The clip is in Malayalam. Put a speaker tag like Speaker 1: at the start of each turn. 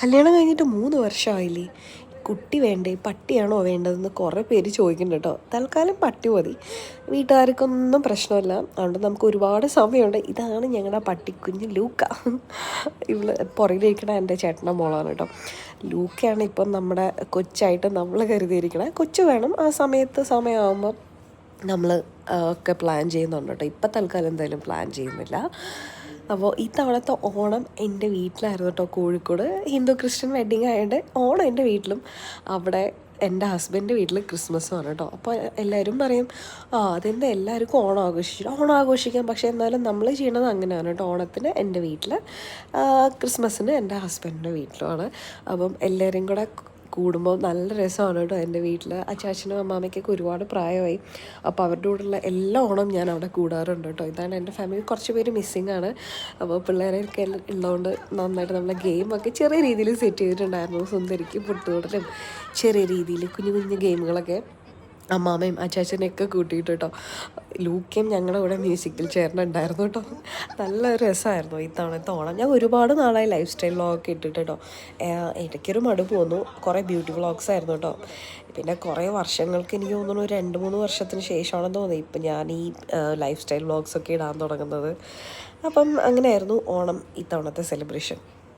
Speaker 1: കല്യാണം കഴിഞ്ഞിട്ട് മൂന്ന് വർഷമായില്ലേ? കുട്ടി വേണ്ടേ? പട്ടിയാണോ വേണ്ടതെന്ന് കുറേ പേര് ചോദിക്കുന്നുണ്ട് കേട്ടോ. തൽക്കാലം പട്ടി മതി. വീട്ടുകാർക്കൊന്നും പ്രശ്നമില്ല. അതുകൊണ്ട് നമുക്ക് ഒരുപാട് സമയമുണ്ട്. ഇതാണ് ഞങ്ങളുടെ പട്ടിക്കുഞ്ഞ് ലൂക്ക. ഇവൾ പുറകിലിരിക്കണ എന്റെ ചേട്ടന്റെ മോളാണ് കേട്ടോ. ലൂക്കയാണ് ഇപ്പം നമ്മുടെ കൊച്ചായിട്ട് നമ്മൾ കരുതിയിരിക്കണേ. കൊച്ചു വേണം. ആ സമയത്ത് സമയമാകുമ്പം നമ്മൾ ഒക്കെ പ്ലാൻ ചെയ്യുന്നുണ്ട് കേട്ടോ. ഇപ്പം തൽക്കാലം എന്തായാലും പ്ലാൻ ചെയ്യുന്നില്ല. അപ്പോൾ ഇത്തവണത്തെ ഓണം എന്റെ വീട്ടിലായിരുന്നു കേട്ടോ കോഴിക്കോട്. ഹിന്ദു ക്രിസ്ത്യൻ വെഡ്ഡിങ് ആയതുകൊണ്ട് ഓണം എന്റെ വീട്ടിലും. അവിടെ എന്റെ ഹസ്ബൻഡ് വീട്ടിൽ ക്രിസ്മസ് ആണ് കേട്ടോ. അപ്പോൾ എല്ലാവരും പറയും ആ അതെന്താ എല്ലാവർക്കും ഓണം ആഘോഷിച്ചു ഓണം ആഘോഷിക്കാം. പക്ഷേ എന്നാലും നമ്മൾ ചെയ്യണത് അങ്ങനെയാണ് കേട്ടോ. ഓണത്തിന് എന്റെ വീട്ടിൽ ക്രിസ്മസിന് എന്റെ ഹസ്ബൻഡിന്റെ വീട്ടിലുമാണ്. അപ്പം എല്ലാവരും കൂടെ കൂടുമ്പോൾ നല്ല രസമാണ് കേട്ടോ എന്റെ വീട്ടിൽ. അച്ചാച്ചനും അമ്മാമ്മയ്ക്കൊക്കെ ഒരുപാട് പ്രായമായി. അപ്പോൾ അവരുടെ കൂടെയുള്ള എല്ലാ ഓണം ഞാൻ അവിടെ കൂടാറുണ്ട് കേട്ടോ. ഇതാണ് എന്റെ ഫാമിലി കുറച്ച് പേര് മിസ്സിങ് ആണ്. അപ്പോൾ പിള്ളേരൊക്കെ ഉള്ളതുകൊണ്ട് നന്നായിട്ട് നമ്മളെ ഗെയിമൊക്കെ ചെറിയ രീതിയിൽ സെറ്റ് ചെയ്തിട്ടുണ്ടായിരുന്നു. സുന്ദരിക്ക് പുട്ടുകൂടലും ചെറിയ രീതിയിൽ കുഞ്ഞു കുഞ്ഞു ഗെയിമുകളൊക്കെ അമ്മാമ്മയും അച്ചാച്ചനെയൊക്കെ കൂട്ടിയിട്ട് കേട്ടോ ലൂക്കയും ഞങ്ങളുടെ കൂടെ മ്യൂസിക്കിൽ ചേർന്നുണ്ടായിരുന്നു കേട്ടോ നല്ല രസമായിരുന്നു ഇത്തവണത്തെ ഓണം. ഞാൻ ഒരുപാട് നാളായി ലൈഫ് സ്റ്റൈൽ വ്ളോഗൊക്കെ ഇട്ടിട്ട് കേട്ടോ ഇടയ്ക്കൊരു മടുപ്പ് വന്നു കുറേ ബ്യൂട്ടി വ്ളോഗ്സ് ആയിരുന്നു കേട്ടോ പിന്നെ കുറേ വർഷങ്ങൾക്ക് എനിക്ക് തോന്നുന്നു രണ്ട് മൂന്ന് വർഷത്തിന് ശേഷമാണെന്ന് തോന്നി. ഇപ്പം ഞാൻ ഈ ലൈഫ് സ്റ്റൈൽ വ്ളോഗ്സ് ഒക്കെ ഇടാൻ തുടങ്ങുന്നത്. അപ്പം അങ്ങനെയായിരുന്നു ഓണം ഇത്തവണത്തെ സെലിബ്രേഷൻ